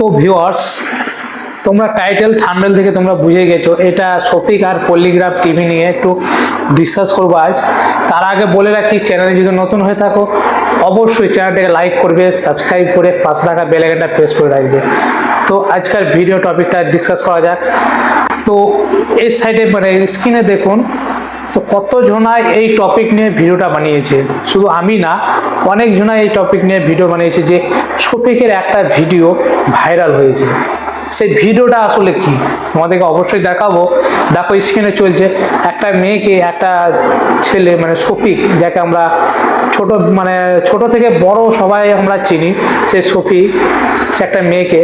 তো ভিউয়ার্স তোমরা title thumbnail থেকে তোমরা বুঝে গেছো, এটা শফিক আর পল্লিগ্রাফ টিভি নিয়ে একটু ডিসকাস করব আজ। তার আগে বলে রাখি চ্যানেলে যদি নতুন হয়ে থাকো, অবশ্যই চ্যানেলটাকে লাইক করবে সাবস্ক্রাইব করে পাশে রাখা বেল আইকনটা প্রেস করে রাখবে। তো আজকের ভিডিও টপিকটা ডিসকাস করা যাক। তো এই সাইডে মানে স্ক্রিনে দেখুন তো কত জনায় এই টপিক নিয়ে ভিডিওটা বানিয়েছে? শুধু আমি না অনেক জনায় এই টপিক নিয়ে ভিডিও বানিয়েছে যে শফিকের একটা ভিডিও ভাইরাল হয়েছে। সেই ভিডিওটা আসলে কি? তোমাদেরকে অবশ্যই দেখাবো। দেখো স্ক্রিনে চলছে একটা মেয়েকে, একটা ছেলে মানে শফিক যাকে আমরা ছোট মানে ছোট থেকে বড় সবাই আমরা চিনি। সে শফিক সে একটা মেয়েকে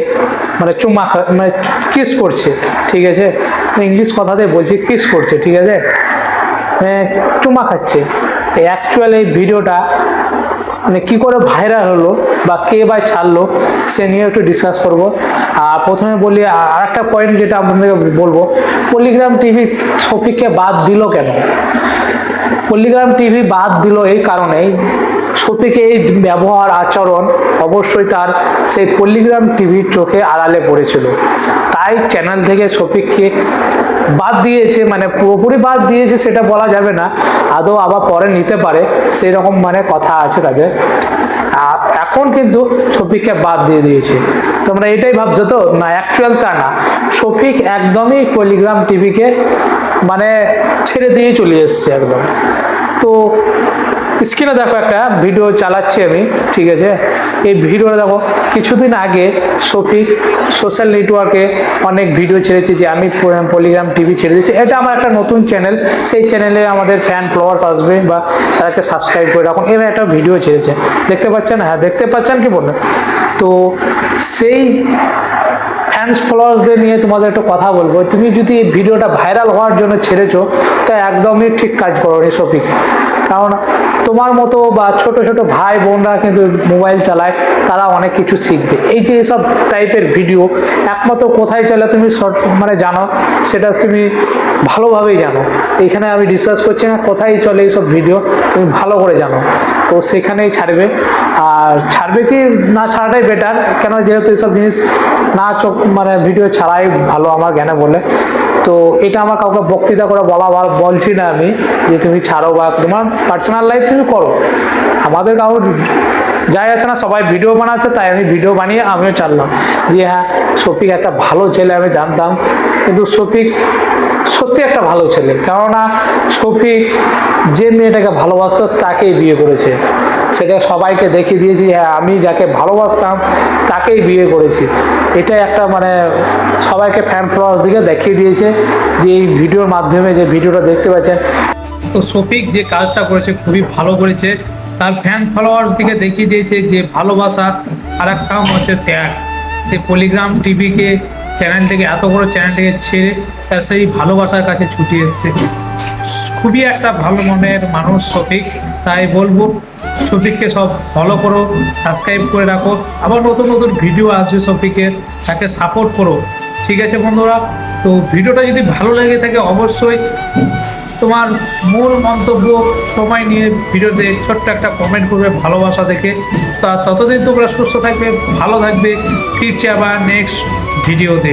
মানে চুমা মানে কিস করছে, ঠিক আছে? ইংলিশ কথাতে বলছি কিস করছে, ঠিক আছে? চুমা খাচ্ছে। তো অ্যাকচুয়াল এই ভিডিওটা মানে কী করে ভাইরাল হলো বা কে বা ছাড়লো, সে নিয়ে একটু ডিসকাস করব। আর প্রথমে বলি আর একটা পয়েন্ট যেটা আপনাদেরকে বলব পলিগ্রাম টিভি শফিককে বাদ দিল কেন? পল্লিগ্রাম টিভি বাদ দিল এই কারণেই শফিকে এই ব্যবহার, আচরণ অবশ্যই তার সেই পল্লিগ্রাম টিভির চোখে আড়ালে পড়েছিল। তাই চ্যানেল থেকে শফিককে বাদ দিয়েছে মানে পুরোপুরি বাদ দিয়েছে সেটা বলা যাবে না। আদৌ আবার পরে নিতে পারে সেই রকম মানে কথা আছে তাদের। আর এখন কিন্তু শফিককে বাদ দিয়ে দিয়েছে। তোমরা এটাই ভাবছ তো? না অ্যাকচুয়াল তা না। শফিক একদমই টেলিগ্রাম টিভিকে মানে ছেড়ে দিয়ে চলে এসছে একদম। তো স্ক্রিনে দেখো একটা ভিডিও চালাচ্ছি আমি, ঠিক আছে? এই ভিডিওটা দেখো, কিছুদিন আগে শফিক সোশ্যাল নেটওয়ার্কে অনেক ভিডিও ছেড়েছে যে আমি পলিগ্রাম টিভি ছেড়ে দিয়েছি। এটা আমার একটা নতুন চ্যানেল সেই চ্যানেলে আমাদের ফ্যান ফলোয়ার্স আসবে বা তাদেরকে সাবস্ক্রাইব করে রাখুন। এবার একটা ভিডিও ছেড়েছে। দেখতে পাচ্ছেন? হ্যাঁ দেখতে পাচ্ছেন কি বলবেন তো সেই ফ্যান্স ফলোয়ার্সদের নিয়ে তোমাদের একটা কথা বলব। তুমি যদি এই ভিডিওটা ভাইরাল হওয়ার জন্য ছেড়েছো, তা একদমই ঠিক কাজ করো নি শফিক কারণ তোমার মতো বা ছোট ছোট ভাই বোনরা কিন্তু মোবাইল চালায়, তারা অনেক কিছু শিখবে। এই যে সব টাইপের ভিডিও, একমাত্র কোথায় চলে তুমি মানে জানো, সেটা তুমি ভালোভাবেই জানো। এইখানে আমি ডিসকাস করছি না কোথায় চলে এইসব ভিডিও, তুমি ভালো করে জানো। তো সেখানেই ছাড়বে। আর ছাড়বে কি না ছাড়াটাই বেটার কেন যেহেতু এইসব জিনিস না চোখ মানে ভিডিও ছাড়াই ভালো আমার জ্ঞানে বলে। তো এটা আমার কাউকে বক্তৃতা করে বলা বলছি না আমি যে তুমি ছাড়ো বা তোমার পার্সোনাল লাইফ তুমি করো। আমাদের কারোর যাই আসে না, সবাই ভিডিও বানাচ্ছে, তাই আমি ভিডিও বানিয়ে আমিও চাললাম যে হ্যাঁ শফিক একটা ভালো ছেলে আমি জানতাম, কিন্তু শফিক সত্যি একটা ভালো ছেলে। কেননা শফিক যে মেয়েটাকে ভালোবাসত, তাকেই বিয়ে করেছে। সেটা সবাইকে দেখিয়ে দিয়েছি হ্যাঁ আমি যাকে ভালোবাসতাম তাকেই বিয়ে করেছি। এটা একটা মানে সবাইকে ফ্যান ফলোয়ার্স দিকে দেখিয়ে দিয়েছে যে এই ভিডিওর মাধ্যমে যে ভিডিওটা দেখতে পাচ্ছেন। তো শফিক যে কাজটা করেছে খুবই ভালো করেছে। তার ফ্যান ফলোয়ার্স দিকে দেখিয়ে দিয়েছে যে ভালোবাসা আর একটা হচ্ছে ত্যাগ। সে পলিগ্রাম টিভিকে চ্যানেলটাকে এত বড় চ্যানেলটাকে ছেড়ে তার সেই ভালোবাসার কাছে ছুটি এসছে। খুবই একটা ভালো মনের মানুষ শফিক, তাই বলব শফিককে সব ফলো করো সাবস্ক্রাইব করে রাখো। আবার নতুন নতুন ভিডিও আসবে শফিকের তাকে সাপোর্ট করো। ঠিক আছে বন্ধুরা? তো ভিডিওটা যদি ভালো লেগে থাকে, অবশ্যই তোমার মূল মন্তব্য, সময় নিয়ে ভিডিওতে ছোট্ট একটা কমেন্ট করবে ভালোবাসা দেখে। তা ততদিন তোমরা সুস্থ থাকবে, ভালো থাকবে। ফিরছে আবার নেক্সট ভিডিওতে